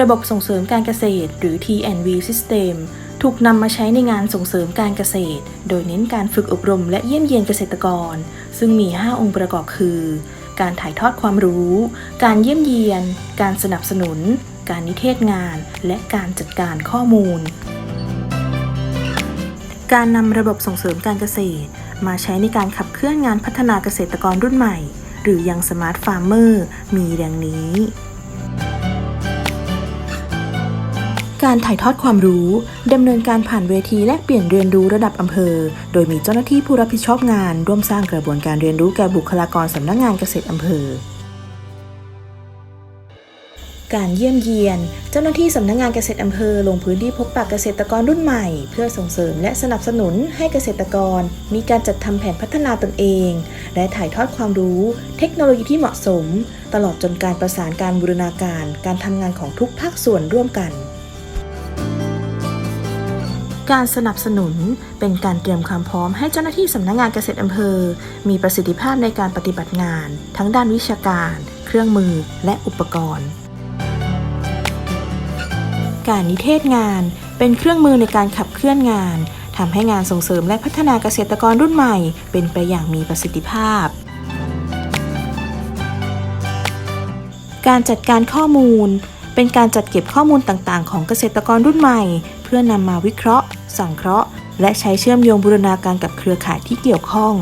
ระบบส่งเสริมการเกษตร หรือ T&V System ถูกนำมาใช้ในงานส่งเสริมการเกษตร โดยเน้นการฝึกอบรมและเยี่ยมเยียนเกษตรกร ซึ่งมี 5 องค์ประกอบคือ การถ่ายทอดความรู้ การเยี่ยมเยียน การสนับสนุน การนิเทศงาน และการจัดการข้อมูล การนำระบบส่งเสริมการเกษตร มาใช้ในการขับเคลื่อนงานพัฒนาเกษตรกรรุ่นใหม่ หรือยังสมาร์ทฟาร์มเมอร์มีดังนี้ การถ่ายทอดความรู้ดำเนินการผ่านเวทีแลกเปลี่ยนเรียนรู้ระดับอำเภอ โดยมีเจ้าหน้าที่ผู้รับผิดชอบงาน ร่วมสร้างกระบวนการเรียนรู้แก่บุคลากรสำนักงานเกษตรอำเภอ การเยี่ยมเยียน เจ้าหน้าที่สำนักงานเกษตรอำเภอ ลงพื้นที่พบปะเกษตรกรรุ่นใหม่ เพื่อส่งเสริมและสนับสนุนให้เกษตรกร มีการจัดทำแผนพัฒนาตนเอง และถ่ายทอดความรู้ เทคโนโลยีที่เหมาะสม ตลอดจนการประสานการบูรณาการ การทำงานของทุกภาคส่วนร่วมกัน การสนับสนุนเป็นการเตรียมความพร้อมให้เจ้าหน้าที่สำนักงานเกษตรอำเภอ มีประสิทธิภาพในการปฏิบัติงาน ทั้งด้านวิชาการ เครื่องมือ และอุปกรณ์ การนิเทศงานเป็นเครื่องมือในการขับเคลื่อนงานทำให้งานส่งเสริมและพัฒนาเกษตรกรรุ่นใหม่ เป็นไปอย่างมีประสิทธิภาพ การจัดการข้อมูล เป็นการจัดเก็บข้อมูลต่างๆ ของเกษตรกรรุ่นใหม่ เพื่อนำมาวิเคราะห์ สังเคราะห์ และใช้เชื่อมโยงบูรณาการกับเครือข่ายที่เกี่ยวข้อง